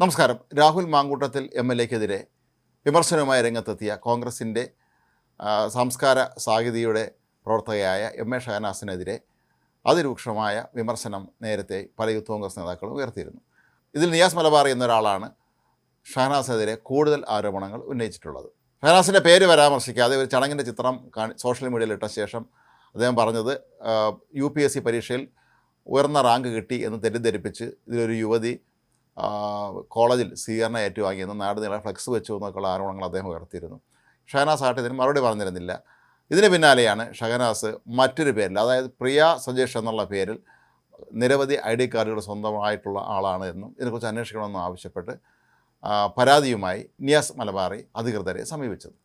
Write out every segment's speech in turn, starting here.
നമസ്കാരം. Rahul Mamkootathil M L എക്കെതിരെ വിമർശനവുമായി രംഗത്തെത്തിയ കോൺഗ്രസിന്റെ സംസ്കാര സാഹിതിയുടെ പ്രവർത്തകയായ എം എ ഷഹനാസിനെതിരെ അതിരൂക്ഷമായ വിമർശനം നേരത്തെ പല യൂത്ത് കോൺഗ്രസ് നേതാക്കളും ഉയർത്തിയിരുന്നു. ഇതിൽ നിയാസ് മലബാർ എന്നൊരാളാണ് ഷഹനാസിനെതിരെ കൂടുതൽ ആരോപണങ്ങൾ ഉന്നയിച്ചിട്ടുള്ളത്. ഷഹനാസിന്റെ പേര് പരാമർശിക്കാതെ ഒരു ചടങ്ങിന്റെ ചിത്രം സോഷ്യൽ മീഡിയയിൽ ഇട്ട ശേഷം അദ്ദേഹം പറഞ്ഞത് യു പരീക്ഷയിൽ ഉയർന്ന റാങ്ക് കിട്ടി എന്ന് തെറ്റിദ്ധരിപ്പിച്ച് ഇതിലൊരു യുവതി കോളേജിൽ സ്വീകരണം ഏറ്റുവാങ്ങിയെന്ന് നാട് നീളെ ഫ്ലക്സ് വെച്ചു എന്നൊക്കെയുള്ള ആരോപണങ്ങൾ അദ്ദേഹം ഉയർത്തിയിരുന്നു. ഷഹനാസ് ആട്ട് ഇതിന് മറുപടി പറഞ്ഞിരുന്നില്ല. ഇതിന് പിന്നാലെയാണ് ഷഹനാസ് മറ്റൊരു പേരിൽ അതായത് പ്രിയ സജേഷ് എന്നുള്ള പേരിൽ നിരവധി ഐ ഡി കാർഡുകൾ സ്വന്തമായിട്ടുള്ള ആളാണ് എന്നും ഇതിനെക്കുറിച്ച് അന്വേഷിക്കണമെന്നും ആവശ്യപ്പെട്ട് പരാതിയുമായി നിയാസ് മലബാറി അധികൃതരെ സമീപിച്ചത്.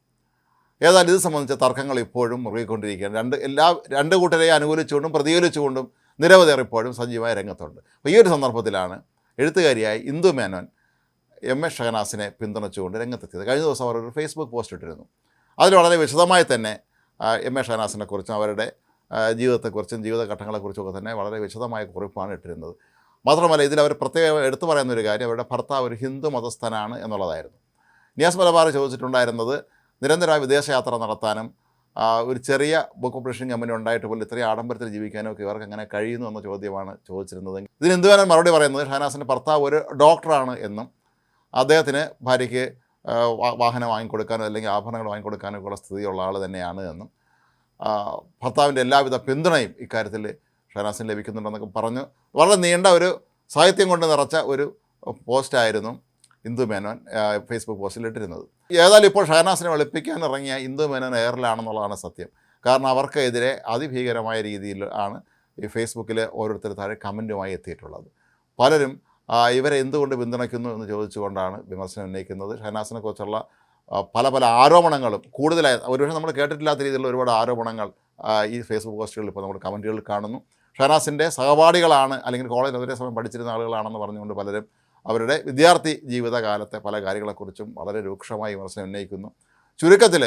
ഏതായാലും ഇത് സംബന്ധിച്ച തർക്കങ്ങൾ ഇപ്പോഴും മുറുകിക്കൊണ്ടിരിക്കുകയാണ്. രണ്ട് എല്ലാ രണ്ട് കൂട്ടരെയും അനുകൂലിച്ചുകൊണ്ടും പ്രതികൂലിച്ചുകൊണ്ടും നിരവധി ഇപ്പോഴും സജീവമായ രംഗത്തുണ്ട്. അപ്പോൾ ഈ ഒരു സന്ദർഭത്തിലാണ് എഴുത്തുകാരിയായ ഇന്ദു മേനോൻ എം എസ് ഷഹനാസിനെ പിന്തുണച്ചുകൊണ്ട് രംഗത്തെത്തിയത്. കഴിഞ്ഞ ദിവസം അവർ ഒരു ഫേസ്ബുക്ക് പോസ്റ്റ് ഇട്ടിരുന്നു. അതിൽ വളരെ വിശദമായി തന്നെ എം എ ഷഹനാസിനെ കുറിച്ചും അവരുടെ ജീവിതത്തെക്കുറിച്ചും ജീവിതഘട്ടങ്ങളെക്കുറിച്ചും ഒക്കെ തന്നെ വളരെ വിശദമായ കുറിപ്പാണ് ഇട്ടിരുന്നത്. മാത്രമല്ല ഇതിൽ അവർ പ്രത്യേകം എടുത്തു പറയുന്ന ഒരു കാര്യം അവരുടെ ഭർത്താവ് ഒരു ഹിന്ദു മതസ്ഥനാണ് എന്നുള്ളതായിരുന്നു. നിയാസ് മലബാർ ചോദിച്ചിട്ടുണ്ടായിരുന്നത് നിരന്തരമായി വിദേശയാത്ര നടത്താനും ഒരു ചെറിയ ബുക്ക് പബ്ലിഷിംഗ് കമ്പനി ഉണ്ടായിട്ട് പോലും ഇത്രയും ആഡംബരത്തിൽ ജീവിക്കാനും ഒക്കെ ഇവർക്ക് എങ്ങനെ കഴിയുന്നു എന്ന ചോദ്യമാണ് ചോദിച്ചിരുന്നത്. ഇതിന് എന്തുവേണം മറുപടി പറയുന്നത്? ഷഹനാസിന്റെ ഭർത്താവ് ഒരു ഡോക്ടറാണ് എന്നും അദ്ദേഹത്തിന് ഭാര്യയ്ക്ക് വാഹനം വാങ്ങിക്കൊടുക്കാനോ അല്ലെങ്കിൽ ആഭരണങ്ങൾ വാങ്ങിക്കൊടുക്കാനോ ഒക്കെ ഉള്ള സ്ഥിതിയുള്ള ആൾ തന്നെയാണ് എന്നും ഭർത്താവിന്റെ എല്ലാവിധ പിന്തുണയും ഇക്കാര്യത്തിൽ ഷഹനാസിന് ലഭിക്കുന്നുണ്ടെന്നൊക്കെ പറഞ്ഞു. വളരെ നീണ്ട ഒരു സാഹിത്യം കൊണ്ട് നിറച്ച ഒരു പോസ്റ്റായിരുന്നു. ഇന്ദു മേനോൻ ഫേസ്ബുക്ക് പോസ്റ്റിലിട്ടിരുന്നത് ഏതായാലും ഇപ്പോൾ ഷഹനാസിനെ വെളുപ്പിക്കാൻ ഇറങ്ങിയ ഇന്ദു മേനോൻ എയറിലാണെന്നുള്ളതാണ് സത്യം. കാരണം അവർക്കെതിരെ അതിഭീകരമായ രീതിയിൽ ആണ് ഈ ഫേസ്ബുക്കിൽ ഓരോരുത്തർ താഴെ കമന്റുമായി എത്തിയിട്ടുള്ളത്. പലരും ഇവരെ എന്തുകൊണ്ട് പിന്തുണയ്ക്കുന്നു എന്ന് ചോദിച്ചുകൊണ്ടാണ് വിമർശനം ഉന്നയിക്കുന്നത്. ഷഹനാസിനെ കുറിച്ചുള്ള പല പല ആരോപണങ്ങളും കൂടുതലായി ഒരുപക്ഷെ നമ്മൾ കേട്ടിട്ടില്ലാത്ത രീതിയിലുള്ള ഒരുപാട് ആരോപണങ്ങൾ ഈ ഫേസ്ബുക്ക് പോസ്റ്റുകളിൽ ഇപ്പോൾ നമ്മൾ കമന്റുകളിൽ കാണുന്നു. ഷഹനാസിന്റെ സഹപാഠികളാണ് അല്ലെങ്കിൽ കോളേജിൽ ഒരേ സമയം പഠിച്ചിരുന്ന ആളുകളാണെന്ന് പറഞ്ഞുകൊണ്ട് പലരും അവരുടെ വിദ്യാർത്ഥി ജീവിതകാലത്തെ പല കാര്യങ്ങളെക്കുറിച്ചും വളരെ രൂക്ഷമായി വിമർശനം ഉന്നയിക്കുന്നു. ചുരുക്കത്തിൽ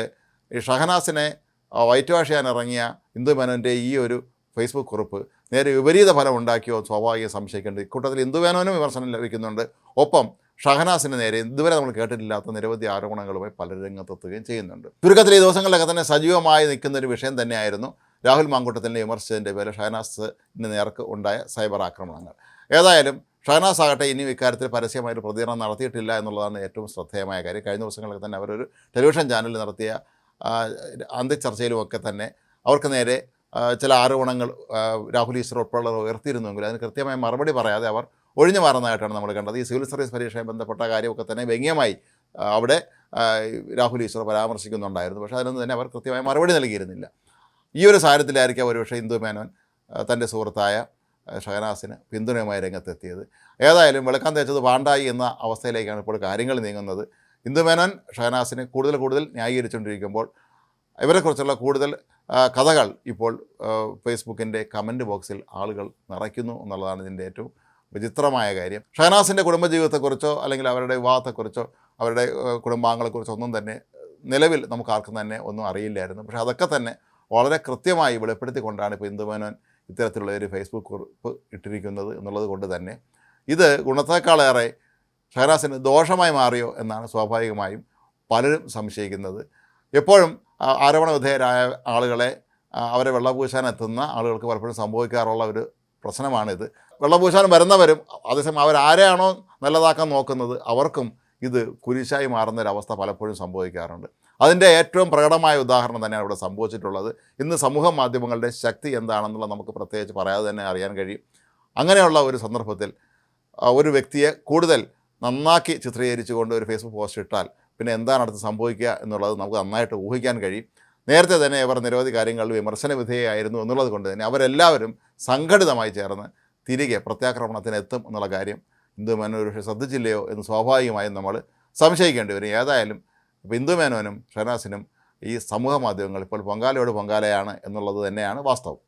ഈ ഷഹനാസിനെ വൈറ്റ് വാഷ് ചെയ്യാൻ ഇറങ്ങിയ ഇന്ദു മേനോന്റെ ഈ ഒരു ഫേസ്ബുക്ക് കുറിപ്പ് നേരെ വിപരീത ഫലം ഉണ്ടാക്കിയോ സ്വാഭാവികം സംശയിക്കേണ്ടത് ഇക്കൂട്ടത്തിൽ ഇന്ദു മേനോനും വിമർശനം ലഭിക്കുന്നുണ്ട്. ഒപ്പം ഷഹനാസിന് നേരെ ഇതുവരെ നമ്മൾ കേട്ടിട്ടില്ലാത്ത നിരവധി ആരോപണങ്ങളുമായി പല രംഗത്തെത്തുകയും ചെയ്യുന്നുണ്ട്. ചുരുക്കത്തിൽ ഈ ദിവസങ്ങളിലൊക്കെ തന്നെ സജീവമായി നിൽക്കുന്ന ഒരു വിഷയം തന്നെയായിരുന്നു രാഹുൽ മാങ്കൂട്ടത്തിന്റെ വിമർശിച്ചതിന്റെ പേരിൽ ഷഹനാസിന് നേർക്ക് ഉണ്ടായ സൈബർ ആക്രമണങ്ങൾ. ഏതായാലും ഷഹനാസ് ആകട്ടെ ഇനിയും ഇക്കാര്യത്തിൽ പരസ്യമായിട്ട് പ്രതികരണം നടത്തിയിട്ടില്ല എന്നുള്ളതാണ് ഏറ്റവും ശ്രദ്ധേയമായ കാര്യം. കഴിഞ്ഞ ദിവസങ്ങളിൽ തന്നെ അവരൊരു ടെലിവിഷൻ ചാനലിൽ നടത്തിയ അന്ത്യചർച്ചയിലുമൊക്കെ തന്നെ അവർക്ക് നേരെ ചില ആരോപണങ്ങൾ രാഹുൽ ഈശ്വർ ഉൾപ്പെടെയുള്ളവർ ഉയർത്തിയിരുന്നുവെങ്കിൽ അതിന് കൃത്യമായ മറുപടി പറയാതെ അവർ ഒഴിഞ്ഞു മാറുന്നതായിട്ടാണ് നമ്മൾ കണ്ടത്. ഈ സിവിൽ സർവീസ് പരീക്ഷയുമായി ബന്ധപ്പെട്ട കാര്യമൊക്കെ തന്നെ വ്യംഗ്യമായി അവിടെ രാഹുൽ ഈശ്വർ പരാമർശിക്കുന്നുണ്ടായിരുന്നു. പക്ഷേ അതിനൊന്നും തന്നെ അവർ കൃത്യമായ മറുപടി നൽകിയിരുന്നില്ല. ഈ ഒരു സാഹചര്യത്തിലായിരിക്കും ഒരുപക്ഷെ ഇന്ദു മേനോൻ തന്റെ സുഹൃത്തായ ഷഹനാസിന് പിന്തുണയുമായി രംഗത്തെത്തിയത്. ഏതായാലും വെളുക്കാൻ തേച്ചത് പാണ്ടായി എന്ന അവസ്ഥയിലേക്കാണ് ഇപ്പോൾ കാര്യങ്ങൾ നീങ്ങുന്നത്. ഇന്ദുമേനോൻ ഷഹനാസിന് കൂടുതൽ കൂടുതൽ ന്യായീകരിച്ചുകൊണ്ടിരിക്കുമ്പോൾ ഇവരെക്കുറിച്ചുള്ള കൂടുതൽ കഥകൾ ഇപ്പോൾ ഫേസ്ബുക്കിന്റെ കമന്റ് ബോക്സിൽ ആളുകൾ നിറയ്ക്കുന്നു എന്നുള്ളതാണ് ഇതിന്റെ ഏറ്റവും വിചിത്രമായ കാര്യം. ഷഹനാസിന്റെ കുടുംബജീവിതത്തെക്കുറിച്ചോ അല്ലെങ്കിൽ അവരുടെ വിവാഹത്തെക്കുറിച്ചോ അവരുടെ കുടുംബാംഗങ്ങളെക്കുറിച്ചോ ഒന്നും തന്നെ നിലവിൽ നമുക്ക് ആർക്കും തന്നെ ഒന്നും അറിയില്ലായിരുന്നു. പക്ഷേ അതൊക്കെ തന്നെ വളരെ കൃത്യമായി വെളിപ്പെടുത്തിക്കൊണ്ടാണ് ഇപ്പോൾ ഇന്ദുമേനോൻ ഇത്തരത്തിലുള്ള ഒരു ഫേസ്ബുക്ക് കുറിപ്പ് ഇട്ടിരിക്കുന്നത് എന്നുള്ളത് കൊണ്ട് തന്നെ ഇത് ഗുണത്തേക്കാളേറെ ഷഹനാസിന് ദോഷമായി മാറിയോ എന്നാണ് സ്വാഭാവികമായും പലരും സംശയിക്കുന്നത്. എപ്പോഴും ആരോപണ വിധേയരായ ആളുകളെ അവരെ വെള്ളപൂശാൻ എത്തുന്ന ആളുകൾക്ക് പലപ്പോഴും സംഭവിക്കാറുള്ള ഒരു പ്രശ്നമാണിത്. വെള്ളപൂശാൻ വരുന്നവരും അതേസമയം അവരാരെയാണോ നല്ലതാക്കാൻ നോക്കുന്നത്? അവർക്കും ഇത് കുരിശായി മാറുന്നൊരവസ്ഥ പലപ്പോഴും സംഭവിക്കാറുണ്ട്. അതിന്റെ ഏറ്റവും പ്രകടമായ ഉദാഹരണം തന്നെയാണ് ഇവിടെ സംഭവിച്ചിട്ടുള്ളത്. ഇന്ന് സമൂഹ മാധ്യമങ്ങളുടെ ശക്തി എന്താണെന്നുള്ളത് നമുക്ക് പ്രത്യേകിച്ച് പറയാതെ തന്നെ അറിയാൻ കഴിയും. അങ്ങനെയുള്ള ഒരു സന്ദർഭത്തിൽ ഒരു വ്യക്തിയെ കൂടുതൽ നന്നാക്കി ചിത്രീകരിച്ചുകൊണ്ട് ഒരു ഫേസ്ബുക്ക് പോസ്റ്റ് ഇട്ടാൽ പിന്നെ എന്താണ് അടുത്ത് സംഭവിക്കുക എന്നുള്ളത് നമുക്ക് നന്നായിട്ട് ഊഹിക്കാൻ കഴിയും. നേരത്തെ തന്നെ ഇവർ നിരവധി കാര്യങ്ങളിൽ വിമർശന വിധേയമായിരുന്നു എന്നുള്ളത് കൊണ്ട് തന്നെ അവരെല്ലാവരും സംഘടിതമായി ചേർന്ന് തിരികെ പ്രത്യാക്രമണത്തിന് എത്തും എന്നുള്ള കാര്യം ഹിന്ദു മേനോൻ ഒരുപക്ഷെ ശ്രദ്ധിച്ചില്ലയോ എന്ന് സ്വാഭാവികമായും നമ്മൾ സംശയിക്കേണ്ടി വരും. ഏതായാലും ഇപ്പോൾ ഹിന്ദു മേനോനും ഷഹനാസിനും ഈ സമൂഹ മാധ്യമങ്ങൾ ഇപ്പോൾ പൊങ്കാലയോട് പൊങ്കാലയാണ് എന്നുള്ളത് തന്നെയാണ് വാസ്തവം.